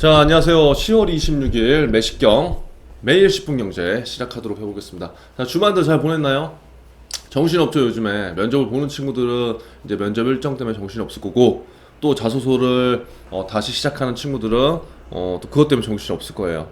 자, 안녕하세요. 10월 26일 매식경 매일 10분 경제 시작하도록 해보겠습니다. 자, 주말도 잘 보냈나요? 정신없죠, 요즘에. 면접을 보는 친구들은 이제 면접 일정 때문에 정신이 없을 거고, 또 자소서를 어, 다시 시작하는 친구들은 어, 또 그것 때문에 정신이 없을 거예요.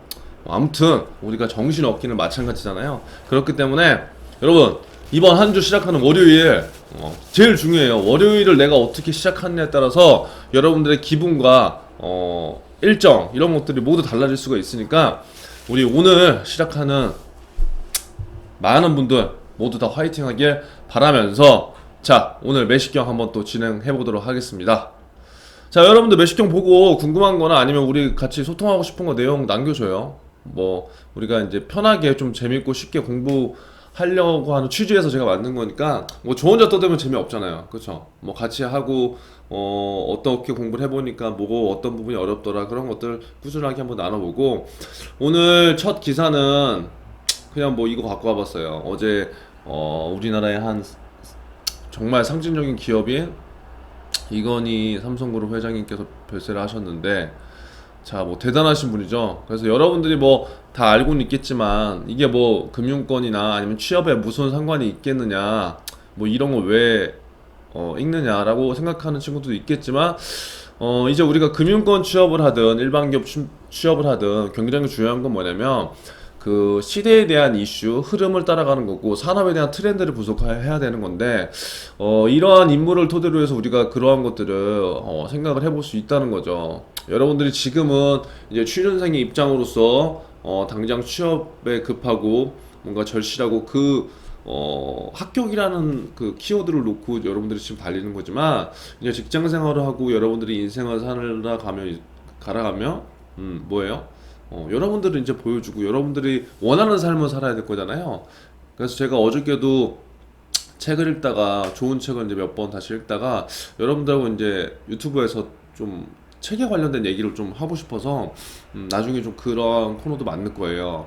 어, 아무튼, 우리가 정신이 없기는 마찬가지잖아요. 그렇기 때문에, 여러분, 이번 한 주 시작하는 월요일, 어, 제일 중요해요. 월요일을 내가 어떻게 시작하느냐에 따라서 여러분들의 기분과 어, 일정 이런 것들이 모두 달라질 수가 있으니까 우리 오늘 시작하는 많은 분들 모두 다 화이팅 하길 바라면서 자 오늘 매식경 한번 또 진행해 보도록 하겠습니다. 자 여러분들 매식경 보고 궁금한 거나 아니면 우리 같이 소통하고 싶은 거 내용 남겨줘요. 뭐 우리가 이제 편하게 좀 재밌고 쉽게 공부 하려고 하는 취지에서 제가 만든 거니까 뭐 저 혼자 떠들면 재미없잖아요. 그렇죠? 뭐 같이 하고 어 어떻게 공부를 해보니까 뭐고 어떤 부분이 어렵더라 그런 것들 꾸준하게 한번 나눠보고 오늘 첫 기사는 그냥 뭐 이거 갖고 와봤어요. 어제 어 우리나라의 한 정말 상징적인 기업인 이건희 삼성그룹 회장님께서 별세를 하셨는데 자 뭐 대단하신 분이죠. 그래서 여러분들이 뭐 다 알고는 있겠지만 이게 뭐 금융권이나 아니면 취업에 무슨 상관이 있겠느냐 뭐 이런 거왜 어, 읽느냐라고 생각하는 친구도 있겠지만 어, 이제 우리가 금융권 취업을 하든 일반 기업 취- 취업을 하든 굉장히 중요한 건 뭐냐면 그 시대에 대한 이슈, 흐름을 따라가는 거고 산업에 대한 트렌드를 분석해야 되는 건데 어, 이러한 인물을 토대로 해서 우리가 그러한 것들을 어, 생각을 해볼 수 있다는 거죠. 여러분들이 지금은 이제 취준생의 입장으로서 어, 당장 취업에 급하고 뭔가 절실하고 그 어, 합격이라는 그 키워드를 놓고 여러분들이 지금 달리는 거지만 이제 직장 생활을 하고 여러분들이 인생을 살아가며 갈아가며 음 뭐예요? 어, 여러분들은 이제 보여주고 여러분들이 원하는 삶을 살아야 될 거잖아요. 그래서 제가 어저께도 책을 읽다가 좋은 책을 이제 몇 번 다시 읽다가 여러분들하고 이제 유튜브에서 좀 책에 관련된 얘기를 좀 하고 싶어서 음, 나중에 좀 그런 코너도 만들 거예요.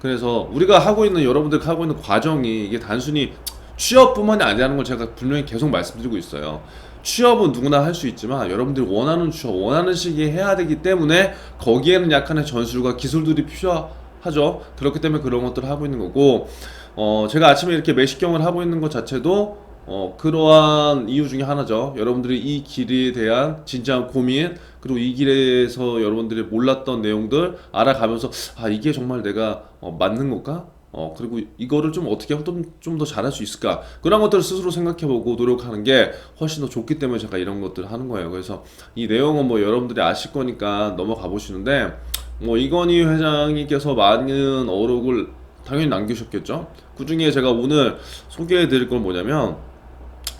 그래서 우리가 하고 있는 여러분들 하고 있는 과정이 이게 단순히 취업뿐만이 아니라는 걸 제가 분명히 계속 말씀드리고 있어요. 취업은 누구나 할 수 있지만 여러분들이 원하는 취업, 원하는 시기에 해야 되기 때문에 거기에는 약간의 전술과 기술들이 필요하죠. 그렇기 때문에 그런 것들을 하고 있는 거고, 어, 제가 아침에 이렇게 매식경을 하고 있는 것 자체도 어, 그러한 이유 중에 하나죠. 여러분들이 이 길에 대한 진지한 고민, 그리고 이 길에서 여러분들이 몰랐던 내용들 알아가면서, 아, 이게 정말 내가 어, 맞는 걸까? 어, 그리고 이거를 좀 어떻게 하면 좀더 잘할 수 있을까? 그런 것들을 스스로 생각해보고 노력하는 게 훨씬 더 좋기 때문에 제가 이런 것들을 하는 거예요. 그래서 이 내용은 뭐 여러분들이 아실 거니까 넘어가 보시는데, 뭐 이건희 회장님께서 많은 어록을 당연히 남기셨겠죠? 그 중에 제가 오늘 소개해 드릴 건 뭐냐면,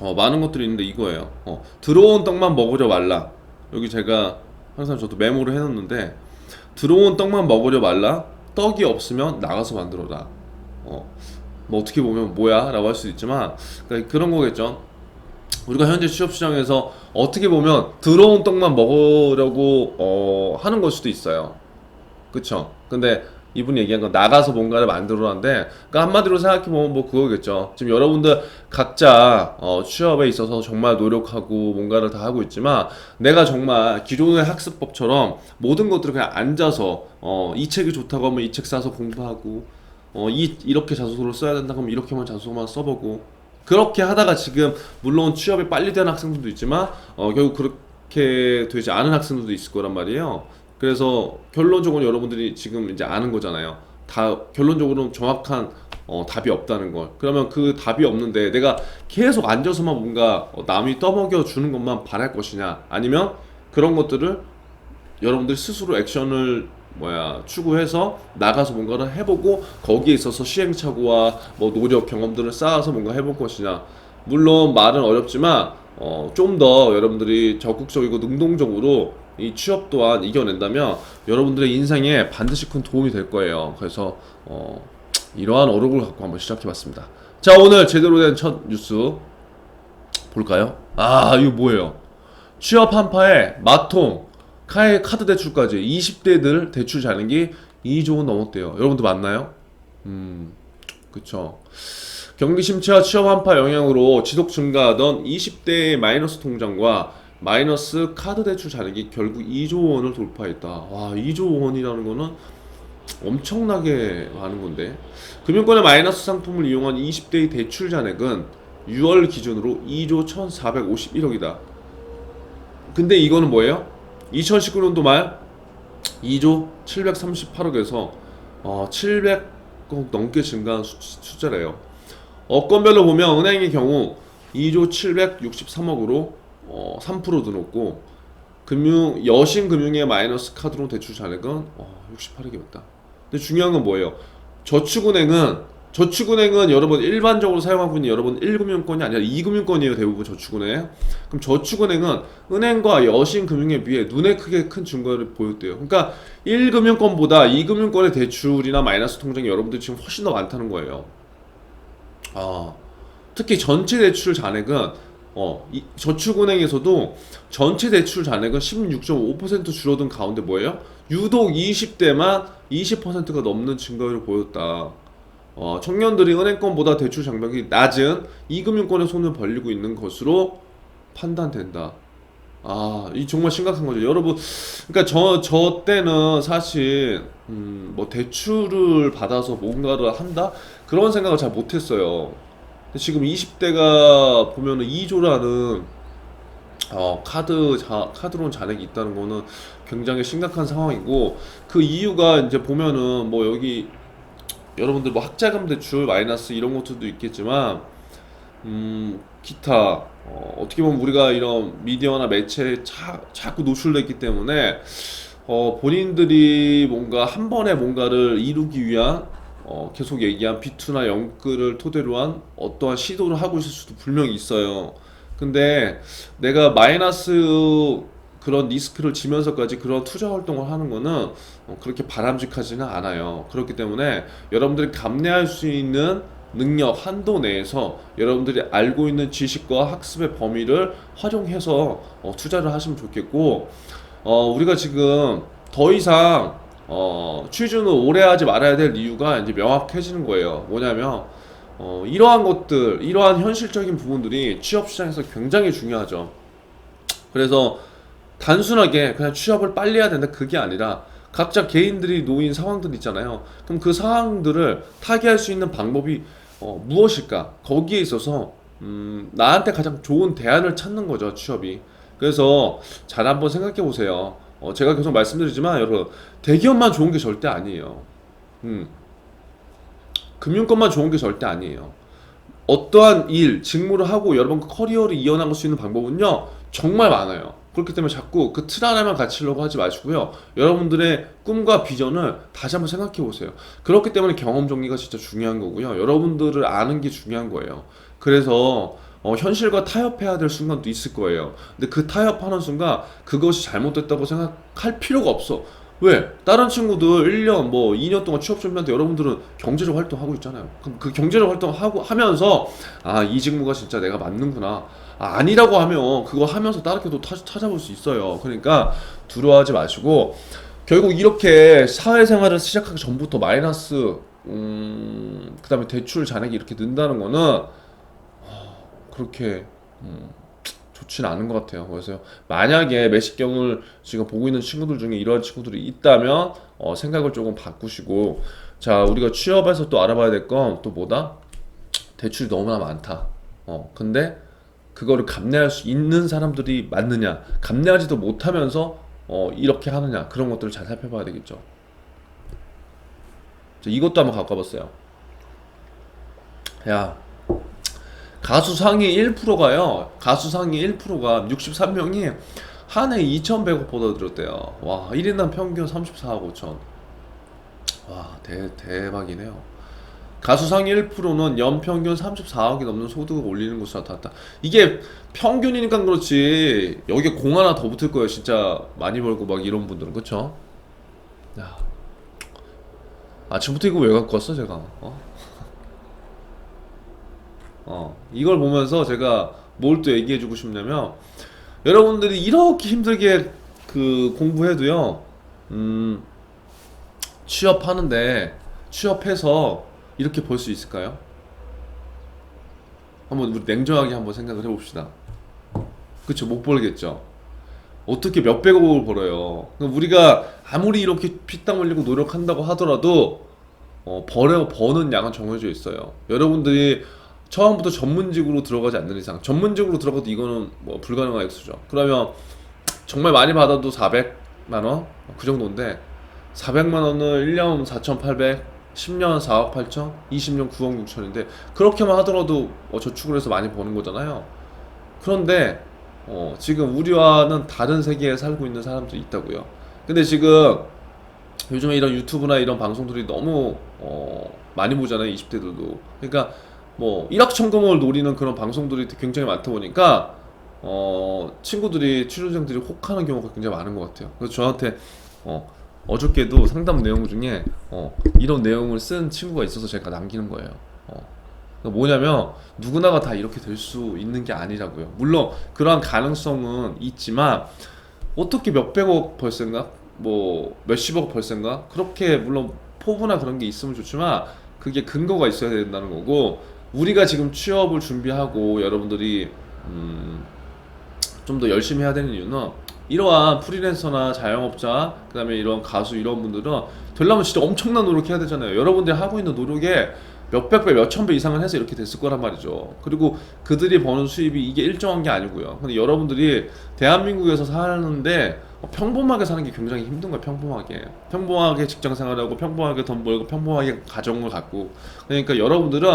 어, 많은 것들이 있는데 이거예요. 어, 들어온 떡만 먹으려 말라. 여기 제가 항상 저도 메모를 해놓는데 들어온 떡만 먹으려 말라. 떡이 없으면 나가서 만들어라. 어, 뭐 어떻게 보면 뭐야 라고 할수 있지만 그러니까 그런 거겠죠. 우리가 현재 취업 시장에서 어떻게 보면 들어온 떡만 먹으려고 어, 하는 걸 수도 있어요. 그쵸? 근데 이분이 얘기한 건 나가서 뭔가를 만들어라는데 그러니까 한마디로 생각해 보면 뭐 그거겠죠. 지금 여러분들 각자 어, 취업에 있어서 정말 노력하고 뭔가를 다 하고 있지만 내가 정말 기존의 학습법처럼 모든 것들을 그냥 앉아서 어, 이 책이 좋다고 하면 이 책 사서 공부하고 어, 이 이렇게 자소서를 써야 된다고 하면 이렇게만 자소서만 써보고 그렇게 하다가 지금 물론 취업이 빨리 되는 학생들도 있지만 어, 결국 그렇게 되지 않은 학생들도 있을 거란 말이에요. 그래서 결론적으로 여러분들이 지금 이제 아는 거잖아요. 다 결론적으로 정확한 어, 답이 없다는 걸. 그러면 그 답이 없는데 내가 계속 앉아서만 뭔가 어, 남이 떠먹여 주는 것만 바랄 것이냐, 아니면 그런 것들을 여러분들 스스로 액션을 뭐야 추구해서 나가서 뭔가를 해보고 거기에 있어서 시행착오와 뭐 노력 경험들을 쌓아서 뭔가 해볼 것이냐 물론 말은 어렵지만 어, 좀 더 여러분들이 적극적이고 능동적으로 이 취업 또한 이겨낸다면 여러분들의 인생에 반드시 큰 도움이 될 거예요 그래서 어, 이러한 어록을 갖고 한번 시작해봤습니다 자 오늘 제대로 된 첫 뉴스 볼까요? 아 이거 뭐예요? 취업 한파에 마통, 카의 카드 대출까지 20대들 대출 잔액이 2조 원 넘었대요. 여러분들 맞나요? 음, 그쵸. 경기 침체와 취업 한파 영향으로 지속 증가하던 20대의 마이너스 통장과 마이너스 카드 대출 잔액이 결국 2조 원을 돌파했다. 와, 2조 원이라는 거는 엄청나게 많은 건데. 금융권의 마이너스 상품을 이용한 20대의 대출 잔액은 6월 기준으로 2조 1,451억이다. 근데 이거는 뭐예요? 2019년도 말 2조 738억에서 어, 700억 넘게 증가한 수, 숫자래요. 업권별로 보면 은행의 경우 2조 763억으로 어, 3%더 높고 금융 여신 금융의 마이너스 카드로 대출 잔액은 어, 68억이었다. 근데 중요한 건 뭐예요? 저축은행은 저축은행은 여러분 일반적으로 사용하고 있는 여러분 1금융권이 아니라 2금융권이에요 대부분 저축은행 그럼 저축은행은 은행과 여신금융에 비해 눈에 크게 큰 증가를 보였대요 그러니까 1금융권보다 2금융권의 대출이나 마이너스 통장이 여러분들 지금 훨씬 더 많다는 거예요 아, 특히 전체 대출 잔액은 어, 이, 저축은행에서도 전체 대출 잔액은 16.5% 줄어든 가운데 뭐예요? 유독 20대만 20%가 넘는 증가율을 보였다. 어, 청년들이 은행권보다 대출 장벽이 낮은 이금융권에 손을 벌리고 있는 것으로 판단된다. 아, 이 정말 심각한 거죠. 여러분, 그러니까 저, 저 때는 사실, 음, 뭐 대출을 받아서 뭔가를 한다? 그런 생각을 잘 못했어요. 근데 지금 20대가 보면은 2조라는 어, 카드 자, 카드론 잔액이 있다는 거는 굉장히 심각한 상황이고 그 이유가 이제 보면은 뭐 여기 여러분들 뭐 학자금 대출 마이너스 이런 것들도 있겠지만 음 기타 어, 어떻게 보면 우리가 이런 미디어나 매체에 자, 자꾸 노출됐기 때문에 어, 본인들이 뭔가 한 번에 뭔가를 이루기 위한 어, 계속 얘기한 비투나 영끌을 토대로 한 어떠한 시도를 하고 있을 수도 분명히 있어요. 근데 내가 마이너스 그런 리스크를 지면서까지 그런 투자 활동을 하는 거는 어, 그렇게 바람직하지는 않아요. 그렇기 때문에 여러분들이 감내할 수 있는 능력 한도 내에서 여러분들이 알고 있는 지식과 학습의 범위를 활용해서 어, 투자를 하시면 좋겠고 어, 우리가 지금 더 이상 어, 취준을 오래 하지 말아야 될 이유가 이제 명확해지는 거예요. 뭐냐면 어, 이러한 것들, 이러한 현실적인 부분들이 취업 시장에서 굉장히 중요하죠. 그래서 단순하게 그냥 취업을 빨리 해야 된다 그게 아니라 각자 개인들이 놓인 상황들 있잖아요. 그럼 그 상황들을 타개할 수 있는 방법이 어, 무엇일까? 거기에 있어서 음, 나한테 가장 좋은 대안을 찾는 거죠 취업이. 그래서 잘 한번 생각해 보세요. 어, 제가 계속 말씀드리지만 여러분 대기업만 좋은 게 절대 아니에요. 음, 금융권만 좋은 게 절대 아니에요. 어떠한 일, 직무를 하고 여러분 커리어를 이어나갈 수 있는 방법은요 정말 많아요. 그렇기 때문에 자꾸 그틀 안에만 갇히려고 하지 마시고요. 여러분들의 꿈과 비전을 다시 한번 생각해 보세요. 그렇기 때문에 경험 정리가 진짜 중요한 거고요. 여러분들을 아는 게 중요한 거예요. 그래서 어, 현실과 타협해야 될 순간도 있을 거예요. 근데 그 타협하는 순간 그것이 잘못됐다고 생각할 필요가 없어. 왜? 다른 친구들 1년 뭐 2년 동안 취업 준비하는데 여러분들은 경제적 활동하고 있잖아요. 그럼 그 경제적 활동하고 하면서 아, 이 직무가 진짜 내가 맞는구나. 아, 아니라고 하면 그거 하면서 다르게 또 타- 찾아볼 수 있어요. 그러니까 두려워하지 마시고 결국 이렇게 사회생활을 시작하기 전부터 마이너스 음, 그다음에 대출 잔액이 이렇게 는다는 거는 어, 그렇게 음, 좋지는 않은 것 같아요. 그래서 만약에 매식경을 지금 보고 있는 친구들 중에 이러한 친구들이 있다면 어, 생각을 조금 바꾸시고 자 우리가 취업해서 또 알아봐야 될 건 또 뭐다? 대출이 너무나 많다. 어 근데 그거를 감내할 수 있는 사람들이 맞느냐? 감내하지도 못하면서 어 이렇게 하느냐? 그런 것들을 잘 살펴봐야 되겠죠. 자, 이것도 한번 갖고 와봤어요. 야 가수 상위 1%가요. 가수 상위 1%가 63명이 한 해 2,100억 보다 들었대요. 와, 1인당 평균 34억 5천. 와, 대, 대박이네요. 가수 상위 1%는 연평균 34억이 넘는 소득을 올리는 것으로 나타났다. 이게 평균이니까 그렇지. 여기에 공 하나 더 붙을 거예요. 진짜 많이 벌고 막 이런 분들은. 그쵸? 야. 아침부터 이거 왜 갖고 왔어, 제가? 어? 어, 이걸 보면서 제가 뭘 또 얘기해주고 싶냐면, 여러분들이 이렇게 힘들게 그 공부해도요, 음, 취업하는데, 취업해서 이렇게 벌 수 있을까요? 한번 우리 냉정하게 한번 생각을 해봅시다. 그쵸, 못 벌겠죠. 어떻게 몇백억을 벌어요. 우리가 아무리 이렇게 피땀 흘리고 노력한다고 하더라도 어, 벌어 버는 양은 정해져 있어요. 여러분들이 처음부터 전문직으로 들어가지 않는 이상 전문직으로 들어가도 이거는 뭐 불가능한 액수죠. 그러면 정말 많이 받아도 400만 원? 그 정도인데 400만 원을 1년 4,800, 10년 4억 8천, 20년 9억 6천인데 그렇게만 하더라도 어, 저축을 해서 많이 버는 거잖아요. 그런데 어, 지금 우리와는 다른 세계에 살고 있는 사람들이 있다고요. 근데 지금 요즘에 이런 유튜브나 이런 방송들이 너무 어, 많이 보잖아요. 20대들도. 그러니까 뭐 일확천금을 노리는 그런 방송들이 굉장히 많다 보니까 어, 친구들이 취준생들이 혹하는 경우가 굉장히 많은 것 같아요. 그래서 저한테 어, 어저께도 상담 내용 중에 어, 이런 내용을 쓴 친구가 있어서 제가 남기는 거예요. 어, 그러니까 뭐냐면 누구나가 다 이렇게 될 수 있는 게 아니라고요. 물론 그러한 가능성은 있지만 어떻게 몇백억 벌생가 뭐 몇십억 벌생가 그렇게 물론 포부나 그런 게 있으면 좋지만 그게 근거가 있어야 된다는 거고 우리가 지금 취업을 준비하고 여러분들이 음, 좀 더 열심히 해야 되는 이유는 이러한 프리랜서나 자영업자 그다음에 이런 가수 이런 분들은 되려면 진짜 엄청난 노력해야 되잖아요. 여러분들이 하고 있는 노력에 몇백 배, 몇천 배 이상을 해서 이렇게 됐을 거란 말이죠. 그리고 그들이 버는 수입이 이게 일정한 게 아니고요. 근데 여러분들이 대한민국에서 사는데 평범하게 사는 게 굉장히 힘든 거예요. 평범하게. 평범하게 직장 생활하고 평범하게 돈 벌고 평범하게 가정을 갖고. 그러니까 여러분들은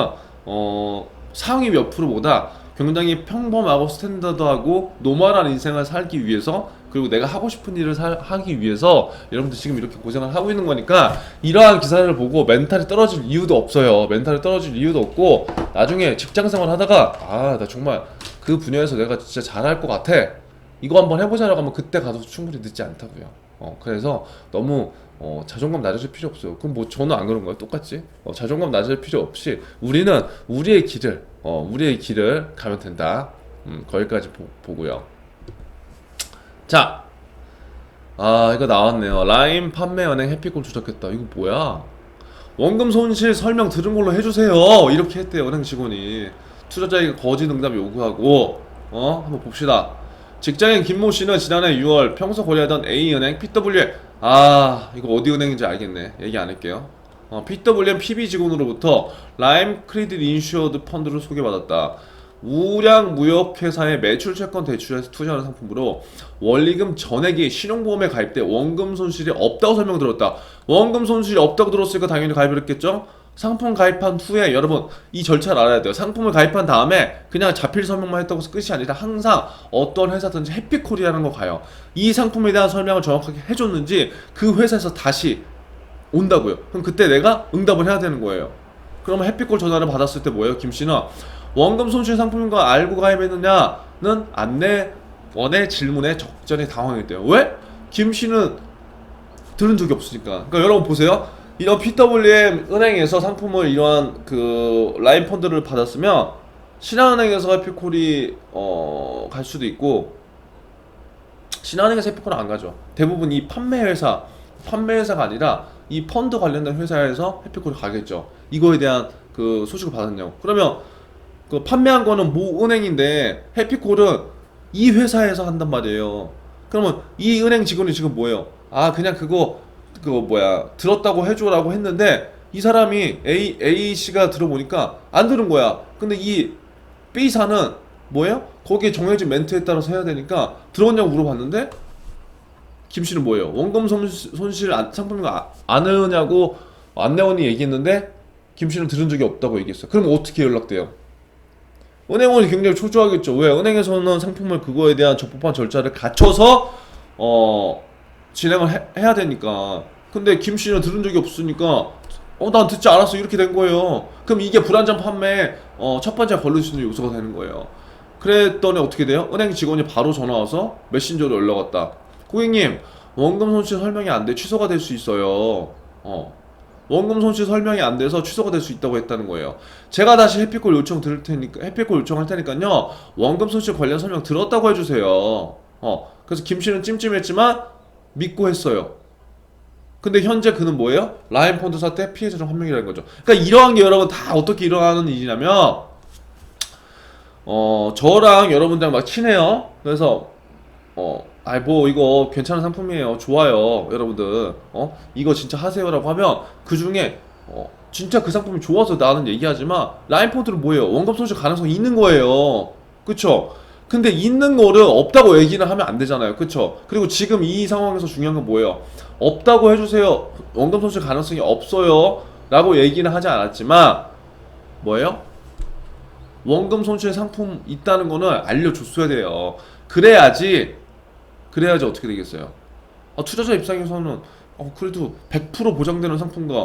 어 상위 몇 프로보다 굉장히 평범하고 스탠다드하고 노멀한 인생을 살기 위해서 그리고 내가 하고 싶은 일을 살- 하기 위해서 여러분들 지금 이렇게 고생을 하고 있는 거니까 이러한 기사를 보고 멘탈이 떨어질 이유도 없어요. 멘탈이 떨어질 이유도 없고 나중에 직장 생활 하다가 아 나 정말 그 분야에서 내가 진짜 잘할 것 같아. 이거 한번 해보자라고 하면 그때 가도 충분히 늦지 않다고요. 어, 그래서 너무 어, 자존감 낮아질 필요 없어요. 그럼 뭐 저는 안 그런 거예요. 똑같지? 어, 자존감 낮아질 필요 없이 우리는 우리의 길을 어, 우리의 길을 가면 된다. 음, 거기까지 보, 보고요. 자, 아 이거 나왔네요. 라임 판매 은행 해피콜 추적했다. 이거 뭐야? 원금 손실 설명 들은 걸로 해주세요. 이렇게 했대요 은행 직원이. 투자자에게 거짓 응답 요구하고 어 한번 봅시다. 직장인 김모 씨는 지난해 6월 평소 거래하던 A은행 PW 아 이거 어디 은행인지 알겠네. 얘기 안 할게요. 어, PWM PB 직원으로부터 라임 크레딧 인슈어드 펀드를 소개받았다. 우량 무역회사의 매출 채권 대출에서 투자하는 상품으로 원리금 전액이 신용보험에 가입돼 원금 손실이 없다고 설명드렸다. 원금 손실이 없다고 들었으니까 당연히 가입을 했겠죠? 상품 가입한 후에 여러분 이 절차를 알아야 돼요. 상품을 가입한 다음에 그냥 자필 설명만 했다고 해서 끝이 아니라 항상 어떤 회사든지 해피콜이라는 거 가요. 이 상품에 대한 설명을 정확하게 해줬는지 그 회사에서 다시 온다고요. 그럼 그때 내가 응답을 해야 되는 거예요. 그러면 해피콜 전화를 받았을 때 뭐예요? 김 씨는 원금 손실 상품인 거 알고 가입했느냐는 안내 원의 질문에 적절히 당황했대요. 왜? 김 씨는 들은 적이 없으니까. 그러니까 여러분 보세요. 이런 PWM 은행에서 상품을 이러한 그 라인 펀드를 받았으면 신한은행에서 해피콜이 어, 갈 수도 있고 신한은행에서 해피콜은 안 가죠. 대부분 이 판매 회사, 판매 회사가 아니라 이 펀드 관련된 회사에서 해피콜이 가겠죠. 이거에 대한 그 소식을 받았냐고. 그러면 그 판매한 거는 모 은행인데 해피콜은 이 회사에서 한단 말이에요. 그러면 이 은행 직원이 지금 뭐예요? 아 그냥 그거 그거 뭐야 들었다고 해줘라고 했는데 이 사람이 A A 씨가 들어보니까 안 들은 거야. 근데 이 B사는 뭐예요? 거기에 정해진 멘트에 따라서 해야 되니까 들었냐고 물어봤는데 김 씨는 뭐예요? 원금 손실, 손실 안, 상품이 아- 안 해오냐고 안내원이 얘기했는데 김 씨는 들은 적이 없다고 얘기했어요. 그럼 어떻게 연락돼요? 은행원이 굉장히 초조하겠죠. 왜? 은행에서는 상품을 그거에 대한 적법한 절차를 갖춰서 어 진행을 해, 해야 되니까. 근데 김 씨는 들은 적이 없으니까 어 난 듣지 않았어 이렇게 된 거예요. 그럼 이게 불안전 판매 어 첫 번째 걸릴 수 있는 요소가 되는 거예요. 그랬더니 어떻게 돼요? 은행 직원이 바로 전화 와서 메신저로 연락 왔다. 고객님 원금 손실 설명이 안 돼 취소가 될 수 있어요. 어 원금 손실 설명이 안 돼서 취소가 될 수 있다고 했다는 거예요. 제가 다시 해피콜 요청 드릴 테니까 해피콜 요청할 테니까요. 원금 손실 관련 설명 들었다고 해주세요. 어 그래서 김 씨는 찜찜했지만 믿고 했어요. 근데 현재 그는 뭐예요? 라인 펀드 사태 피해자 중 한 명이라는 거죠. 그러니까 이러한 게 여러분 다 어떻게 일어나는 일이냐면 어 저랑 여러분들랑 막 친해요. 그래서 어 아이 뭐 이거 괜찮은 상품이에요. 좋아요. 여러분들. 어? 이거 진짜 하세요라고 하면 그 중에 어, 진짜 그 상품이 좋아서 나는 얘기하지만 라인 폰트는 뭐예요? 원금 손실 가능성이 있는 거예요. 그쵸? 근데 있는 거를 없다고 얘기는 하면 안 되잖아요. 그쵸? 그리고 지금 이 상황에서 중요한 건 뭐예요? 없다고 해주세요. 원금 손실 가능성이 없어요. 라고 얘기는 하지 않았지만 뭐예요? 원금 손실 상품 있다는 거는 알려줬어야 돼요. 그래야지 그래야지 어떻게 되겠어요? 아, 투자자 입장에서는 어, 그래도 100% 보장되는 상품과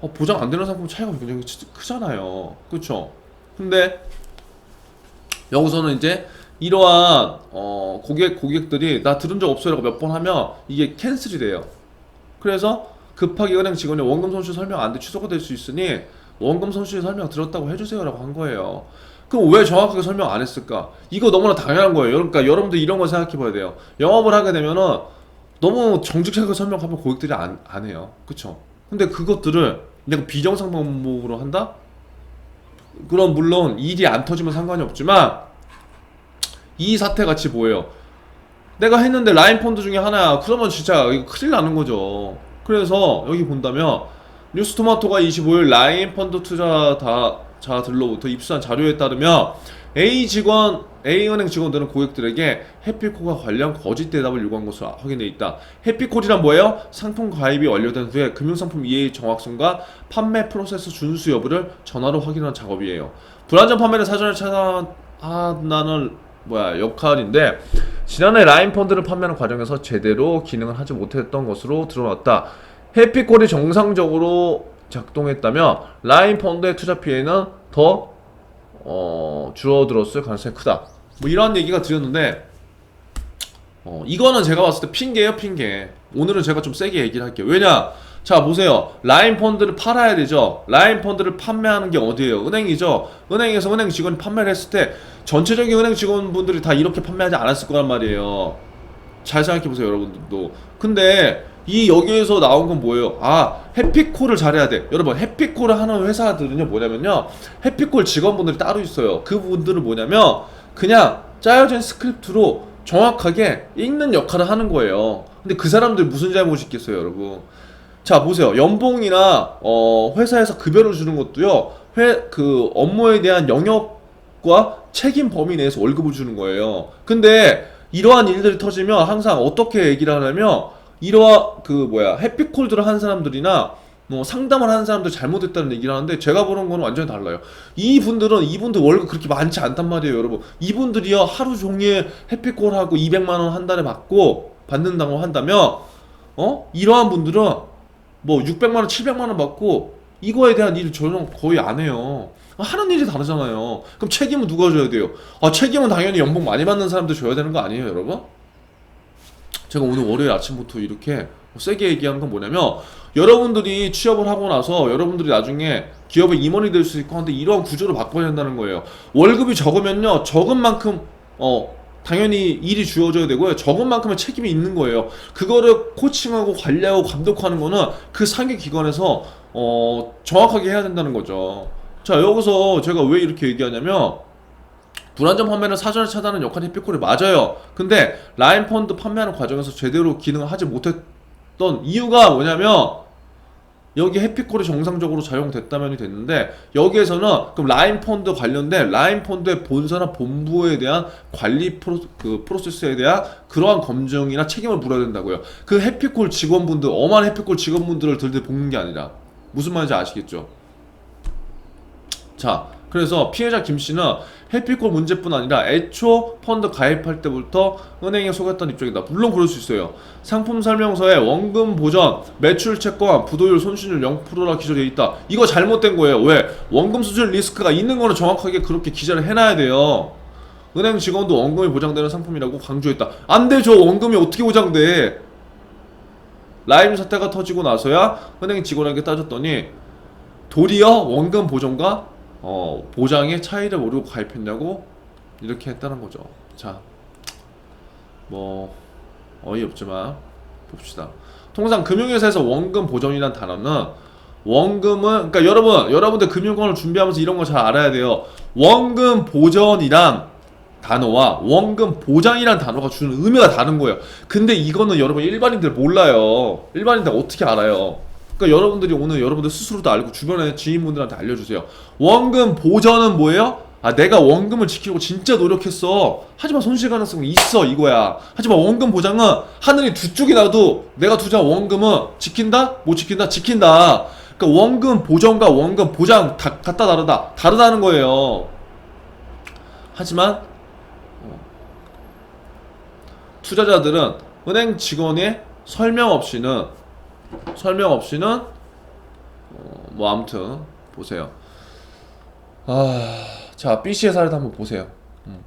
어, 보장 안 되는 상품 차이가 굉장히 치- 크잖아요. 그렇죠? 근데 여기서는 이제 이러한 어, 고객 고객들이 나 들은 적 없어요라고 몇 번 하면 이게 캔슬이 돼요. 그래서 급하게 은행 직원이 원금 손실 설명 안 돼 취소가 될 수 있으니 원금 손실 설명 들었다고 해주세요라고 한 거예요. 그럼 왜 정확하게 설명 안 했을까? 이거 너무나 당연한 거예요. 그러니까 여러분들 이런 거 생각해 봐야 돼요. 영업을 하게 되면은 너무 정직하게 설명하면 고객들이 안, 안 해요. 그쵸? 근데 그것들을 내가 비정상 방법으로 한다? 그럼 물론 일이 안 터지면 상관이 없지만 이 사태 같이 뭐예요? 내가 했는데 라인 펀드 중에 하나야. 그러면 진짜 이거 큰일 나는 거죠. 그래서 여기 본다면 뉴스토마토가 25일 라인 펀드 투자자들로부터 입수한 자료에 따르면 A 직원, A은행 직원들은 고객들에게 해피콜과 관련 거짓 대답을 요구한 것으로 확인돼 있다. 해피콜이란 뭐예요? 상품 가입이 완료된 후에 금융상품 이해의 정확성과 판매 프로세스 준수 여부를 전화로 확인하는 작업이에요. 불안전 판매를 사전에 차단하는 뭐야 역할인데 지난해 라인 펀드를 판매하는 과정에서 제대로 기능을 하지 못했던 것으로 드러났다. 해피콜이 정상적으로 작동했다면 라인 펀드의 투자 피해는 더 어, 줄어들었을 가능성이 크다. 뭐 이런 얘기가 드렸는데 어, 이거는 제가 봤을 때 핑계예요, 핑계. 오늘은 제가 좀 세게 얘기를 할게요. 왜냐? 자, 보세요. 라인 펀드를 팔아야 되죠. 라인 펀드를 판매하는 게 어디예요? 은행이죠. 은행에서 은행 직원이 판매를 했을 때 전체적인 은행 직원분들이 다 이렇게 판매하지 않았을 거란 말이에요. 잘 생각해 보세요, 여러분들도. 근데 이 여기에서 나온 건 뭐예요? 아, 해피콜을 잘해야 돼. 여러분, 해피콜을 하는 회사들은요, 뭐냐면요. 해피콜 직원분들이 따로 있어요. 그분들은 뭐냐면, 그냥 짜여진 스크립트로 정확하게 읽는 역할을 하는 거예요. 근데 그 사람들 무슨 잘못이 있겠어요, 여러분? 자, 보세요. 연봉이나, 어, 회사에서 급여를 주는 것도요, 회, 그, 업무에 대한 영역과 책임 범위 내에서 월급을 주는 거예요. 근데, 이러한 일들이 터지면 항상 어떻게 얘기를 하냐면, 이러한, 그, 뭐야, 해피콜들을 한 사람들이나, 뭐 상담을 하는 사람들 잘못했다는 얘기를 하는데 제가 보는 건 완전히 달라요. 이분들은 이분들 월급 그렇게 많지 않단 말이에요, 여러분. 이분들이요 하루 종일 해피콜 하고 200만 원 한 달에 받고 받는다고 한다면 어 이러한 분들은 뭐 600만 원, 700만 원 받고 이거에 대한 일을 전혀 거의 안 해요. 하는 일이 다르잖아요. 그럼 책임은 누가 져야 돼요? 아 책임은 당연히 연봉 많이 받는 사람들 줘야 되는 거 아니에요, 여러분? 제가 오늘 월요일 아침부터 이렇게 세게 얘기한 건 뭐냐면 여러분들이 취업을 하고 나서 여러분들이 나중에 기업의 임원이 될 수 있고 한데 이러한 구조를 바꿔야 된다는 거예요. 월급이 적으면요 적은 만큼 어 당연히 일이 주어져야 되고요 적은 만큼의 책임이 있는 거예요. 그거를 코칭하고 관리하고 감독하는 거는 그 상위 기관에서 어 정확하게 해야 된다는 거죠. 자 여기서 제가 왜 이렇게 얘기하냐면 불안전 판매는 사전에 차단하는 역할이 해피콜이 맞아요. 근데 라인 펀드 판매하는 과정에서 제대로 기능을 하지 못했던 이유가 뭐냐면 여기 해피콜이 정상적으로 작용됐다면이 됐는데 여기에서는 그럼 라인 펀드 관련된 라인 펀드의 본사나 본부에 대한 관리 프로, 그 프로세스에 대한 그러한 검증이나 책임을 물어야 된다고요. 그 해피콜 직원분들 엄한 해피콜 직원분들을 들들 볶는 게 아니라 무슨 말인지 아시겠죠? 자, 그래서 피해자 김 씨는 해피콜 문제뿐 아니라 애초 펀드 가입할 때부터 은행에 속였던 입장이다. 물론 그럴 수 있어요. 상품 설명서에 원금 보전, 매출 채권, 부도율, 손실률 0%라 기재되어 있다. 이거 잘못된 거예요. 왜? 원금 수준 리스크가 있는 거는 정확하게 그렇게 기재를 해놔야 돼요. 은행 직원도 원금이 보장되는 상품이라고 강조했다. 안 되죠. 원금이 어떻게 보장돼? 라임 사태가 터지고 나서야 은행 직원에게 따졌더니 도리어 원금 보전과 어, 보장의 차이를 모르고 가입했냐고 이렇게 했다는 거죠. 자, 뭐 어이없지만 봅시다. 통상 금융회사에서 원금 보전이란 단어는 원금은 그러니까 여러분 여러분들 금융권을 준비하면서 이런 거 잘 알아야 돼요. 원금 보전이란 단어와 원금 보장이라는 단어가 주는 의미가 다른 거예요. 근데 이거는 여러분 일반인들 몰라요. 일반인들 어떻게 알아요? 그러니까 여러분들이 오늘 여러분들 스스로도 알고 주변에 지인분들한테 알려주세요. 원금 보전은 뭐예요? 아 내가 원금을 지키려고 진짜 노력했어. 하지만 손실 가능성이 있어 이거야. 하지만 원금 보장은 하늘이 두 쪽이 나도 내가 투자한 원금은 지킨다? 못 지킨다? 지킨다. 그러니까 원금 보전과 원금 보장 다 같다 다르다 다르다는 거예요. 하지만 어, 투자자들은 은행 직원의 설명 없이는 설명 없이는 어, 뭐 아무튼 보세요. 아, 자 B 씨의 사례도 한번 보세요. 음.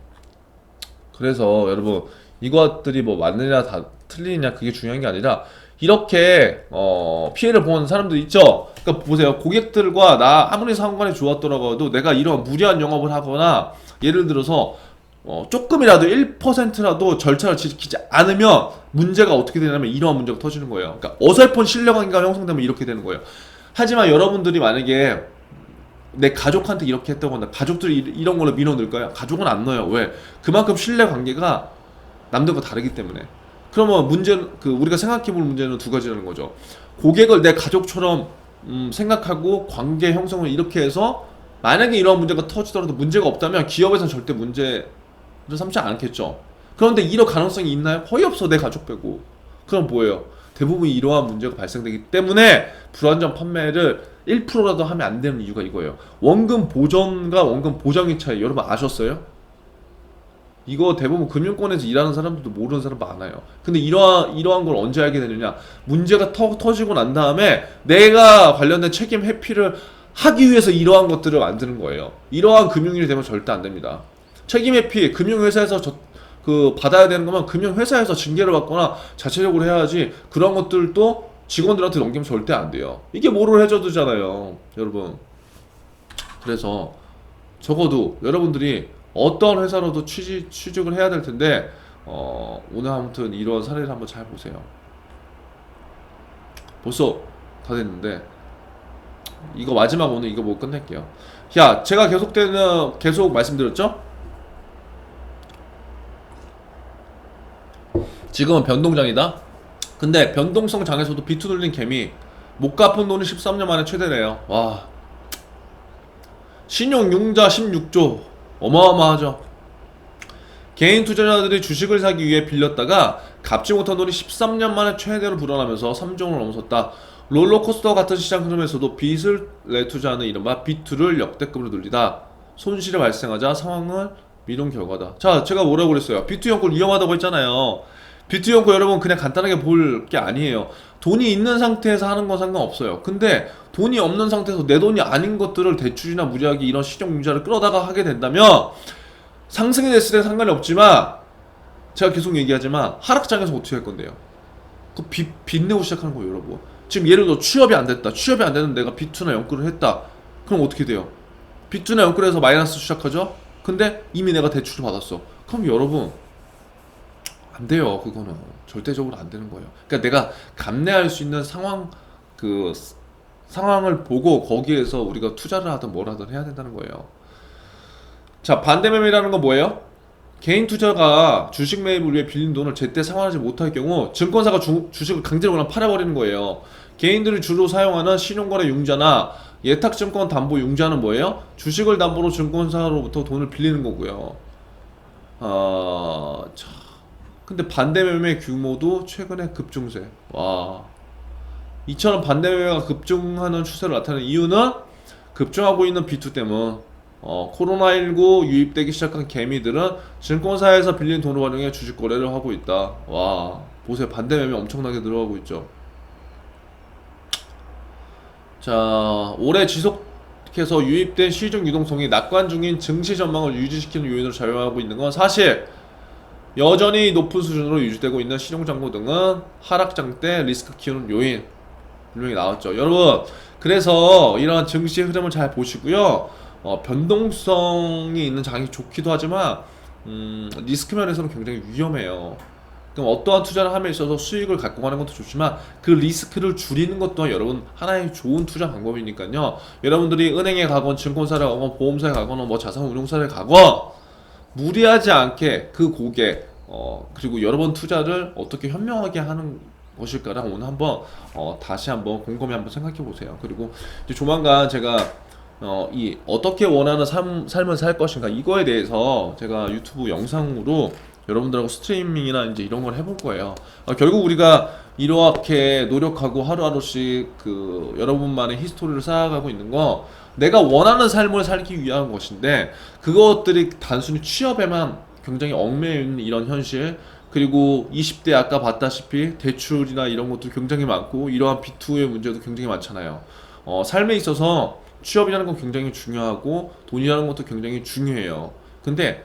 그래서 여러분 이것들이 뭐 맞느냐 다 틀리냐 그게 중요한 게 아니라 이렇게 어, 피해를 보는 사람들 있죠. 그러니까 보세요. 고객들과 나 아무리 상관이 좋았더라도 내가 이런 무리한 영업을 하거나 예를 들어서 어, 조금이라도 1%라도 절차를 지키지 않으면 문제가 어떻게 되냐면 이러한 문제가 터지는 거예요. 그러니까 어설픈 신뢰관계가 형성되면 이렇게 되는 거예요. 하지만 여러분들이 만약에 내 가족한테 이렇게 했다거나 가족들이 이- 이런 걸로 민원 넣을까요? 가족은 안 넣어요. 왜? 그만큼 신뢰 관계가 남들과 다르기 때문에. 그러면 문제 그 우리가 생각해 볼 문제는 두 가지라는 거죠. 고객을 내 가족처럼 음, 생각하고 관계 형성을 이렇게 해서 만약에 이런 문제가 터지더라도 문제가 없다면 기업에서는 절대 문제를 삼지 않겠죠. 그런데 이럴 가능성이 있나요? 거의 없어 내 가족 빼고. 그럼 뭐예요? 대부분 이러한 문제가 발생되기 때문에 불안전 판매를 1%라도 하면 안 되는 이유가 이거예요. 원금 보전과 원금 보장의 차이 여러분 아셨어요? 이거 대부분 금융권에서 일하는 사람들도 모르는 사람 많아요. 근데 이러한 이러한 걸 언제 알게 되느냐? 문제가 터, 터지고 난 다음에 내가 관련된 책임 회피를 하기 위해서 이러한 것들을 만드는 거예요. 이러한 금융일이 되면 절대 안 됩니다. 책임 회피 금융회사에서 저, 그 받아야 되는 거면 금융회사에서 징계를 받거나 자체적으로 해야지 그런 것들도 직원들한테 넘기면 절대 안 돼요. 이게 뭐를 해줘도잖아요, 여러분. 그래서 적어도 여러분들이 어떤 회사로도 취직, 취직을 해야 될 텐데 어, 오늘 아무튼 이런 사례를 한번 잘 보세요. 벌써 다 됐는데 이거 마지막 오늘 이거 뭐 끝낼게요. 야, 제가 계속되는 계속 말씀드렸죠? 지금은 변동장이다. 근데 변동성 장에서도 비투 눌린 개미 못 갚은 돈이 13년 만에 최대래요. 와. 신용 융자 16조 어마어마하죠. 개인 투자자들이 주식을 사기 위해 빌렸다가 갚지 못한 돈이 13년 만에 최대로 불어나면서 3종을 넘어섰다. 롤러코스터 같은 시장 흐름에서도 빚을 내투자하는 이른바 비투를 역대급으로 늘리다. 손실이 발생하자 상황을 미룬 결과다. 자, 제가 뭐라고 그랬어요? 비투 연골 위험하다고 했잖아요. 비투 연골 여러분 그냥 간단하게 볼 게 아니에요. 돈이 있는 상태에서 하는 건 상관없어요. 근데 돈이 없는 상태에서 내 돈이 아닌 것들을 대출이나 무리하게 이런 시정융자를 끌어다가 하게 된다면 상승이 됐을 때 상관이 없지만 제가 계속 얘기하지만 하락장에서 어떻게 할 건데요? 그 빚, 빚 내고 시작하는 거예요, 여러분. 지금 예를 들어 취업이 안 됐다. 취업이 안 되는 내가 비투나 연끌을 했다. 그럼 어떻게 돼요? 비투나 연끌에서 마이너스 시작하죠? 근데 이미 내가 대출을 받았어. 그럼 여러분 안 돼요. 그거는 절대적으로 안 되는 거예요. 그러니까 내가 감내할 수 있는 상황 그 스- 상황을 보고 거기에서 우리가 투자를 하든 뭘 하든 해야 된다는 거예요. 자 반대 매매라는 건 뭐예요? 개인 투자가 주식 매입을 위해 빌린 돈을 제때 상환하지 못할 경우 증권사가 주, 주식을 강제로 그냥 팔아버리는 거예요. 개인들이 주로 사용하는 신용거래 융자나 예탁증권 담보 융자는 뭐예요? 주식을 담보로 증권사로부터 돈을 빌리는 거고요. 아, 자, 근데 반대 매매 규모도 최근에 급증세. 와. 이처럼 반대 매매가 급증하는 추세를 나타내는 이유는 급증하고 있는 B2 때문. 어, 코로나19 유입되기 시작한 개미들은 증권사에서 빌린 돈을 활용해 주식 거래를 하고 있다. 와, 보세요. 반대 매매 엄청나게 늘어가고 있죠. 자, 올해 지속해서 유입된 시중 유동성이 낙관 중인 증시 전망을 유지시키는 요인으로 작용하고 있는 건 사실 여전히 높은 수준으로 유지되고 있는 신용장고 등은 하락장 때 리스크 키우는 요인 분명히 나왔죠. 여러분, 그래서 이러한 증시의 흐름을 잘 보시고요. 어, 변동성이 있는 장이 좋기도 하지만 음, 리스크 면에서는 굉장히 위험해요. 그럼 어떠한 투자를 함에 있어서 수익을 갖고 가는 것도 좋지만 그 리스크를 줄이는 것도 여러분 하나의 좋은 투자 방법이니까요. 여러분들이 은행에 가건 증권사를 가건 보험사에 가거나 뭐 자산운용사를 가건 무리하지 않게 그 고객 어, 그리고 여러 번 투자를 어떻게 현명하게 하는 것일까를 오늘 한번 어, 다시 한번 곰곰이 한번 생각해 보세요. 그리고 조만간 제가 어, 이 어떻게 원하는 삶, 삶을 살 것인가 이거에 대해서 제가 유튜브 영상으로 여러분들하고 스트리밍이나 이제 이런 걸 해볼 거예요. 어, 결국 우리가 이렇게 노력하고 하루하루씩 그 여러분만의 히스토리를 쌓아가고 있는 거 내가 원하는 삶을 살기 위한 것인데 그것들이 단순히 취업에만 굉장히 얽매여 있는 이런 현실 그리고 20대 아까 봤다시피 대출이나 이런 것도 굉장히 많고 이러한 비투의 문제도 굉장히 많잖아요. 어, 삶에 있어서 취업이라는 건 굉장히 중요하고 돈이라는 것도 굉장히 중요해요. 근데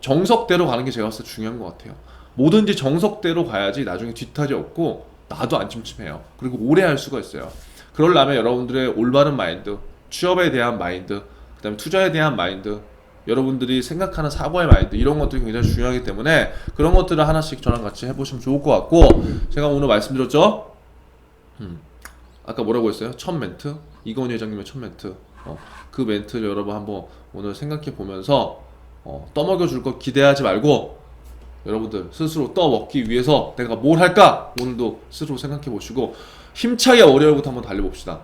정석대로 가는 게 제가 봤을 때 중요한 것 같아요. 뭐든지 정석대로 가야지 나중에 뒤탈이 없고 나도 안 침침해요. 그리고 오래 할 수가 있어요. 그러려면 여러분들의 올바른 마인드, 취업에 대한 마인드, 그다음에 투자에 대한 마인드, 여러분들이 생각하는 사고의 마인드 이런 것들이 굉장히 중요하기 때문에 그런 것들을 하나씩 저랑 같이 해보시면 좋을 것 같고 제가 오늘 말씀드렸죠. 음, 아까 뭐라고 했어요? 첫 멘트 이건희 회장님의 첫 멘트 어, 그 멘트를 여러분 한번 오늘 생각해 보면서 어, 떠먹여 줄거 기대하지 말고 여러분들 스스로 떠먹기 위해서 내가 뭘 할까 오늘도 스스로 생각해 보시고 힘차게 월요일부터 한번 달려봅시다